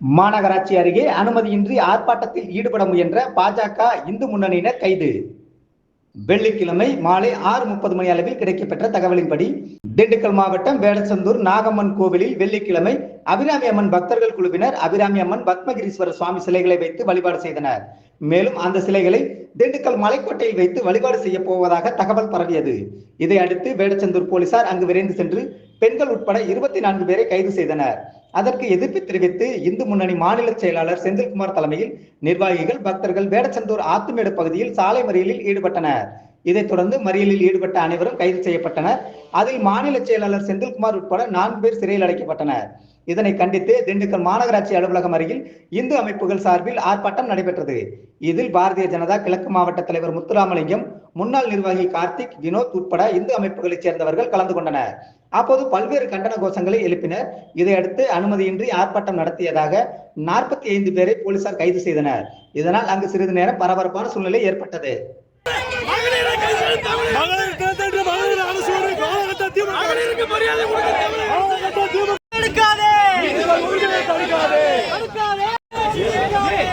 மாநகராட்சி அருகே அனுமதியின்றி ஆர்ப்பாட்டத்தில் ஈடுபட முயன்ற பாஜக இந்து முன்னணியினர் கைது. வெள்ளிக்கிழமை மாலை ஆறு முப்பது மணி அளவில் கிடைக்கப்பெற்ற தகவலின்படி திண்டுக்கல் மாவட்டம் வேடச்சந்தூர் நாகம்மன் கோவிலில் வெள்ளிக்கிழமை அபிராமி அம்மன் பக்தர்கள் குழுவினர் அபிராமி அம்மன் பத்மகிரீஸ்வரர் சுவாமி சிலைகளை வைத்து வழிபாடு செய்தனர். மேலும் அந்த சிலைகளை திண்டுக்கல் மலைக்கோட்டையில் வைத்து வழிபாடு செய்ய போவதாக தகவல் பரவியது. இதை அடுத்து வேடச்சந்தூர் போலீசார் அங்கு விரைந்து சென்று பெண்கள் உட்பட இருபத்தி நான்கு பேரை கைது செய்தனர். அதற்கு எதிர்ப்பு தெரிவித்து இந்து முன்னணி மாநில செயலாளர் செந்தில்குமார் தலைமையில் நிர்வாகிகள் பக்தர்கள் வேடச்சந்தூர் ஆத்துமேடு பகுதியில் சாலை மறியலில் ஈடுபட்டனர். இதைத் தொடர்ந்து மறியலில் ஈடுபட்ட அனைவரும் கைது செய்யப்பட்டனர். அதில் மாநில செயலாளர் செந்தில்குமார் உட்பட நான்கு பேர் சிறையில் அடைக்கப்பட்டனர். இதனை கண்டித்து திண்டுக்கல் மாநகராட்சி அலுவலகம் அருகில் இந்து அமைப்புகள் சார்பில் ஆர்ப்பாட்டம் நடைபெற்றது இதில் பாரதிய ஜனதா கிழக்கு மாவட்ட தலைவர் முத்துராமலிங்கம் முன்னாள் நிர்வாகி கார்த்திக் வினோத் உட்பட இந்து அமைப்புகளைச் சேர்ந்தவர்கள் கலந்து கொண்டனர் அப்போது பல்வேறு கண்டன கோஷங்களை எழுப்பினர் இதையடுத்து அனுமதியின்றி ஆர்ப்பாட்டம் நடத்தியதாக நாற்பத்தி ஐந்து பேரை போலீசார் கைது செய்தனர் இதனால் அங்கு சிறிது நேரம் பரபரப்பான சூழ்நிலை ஏற்பட்டது மகளிருக்கு மரியாதை கொடுக்க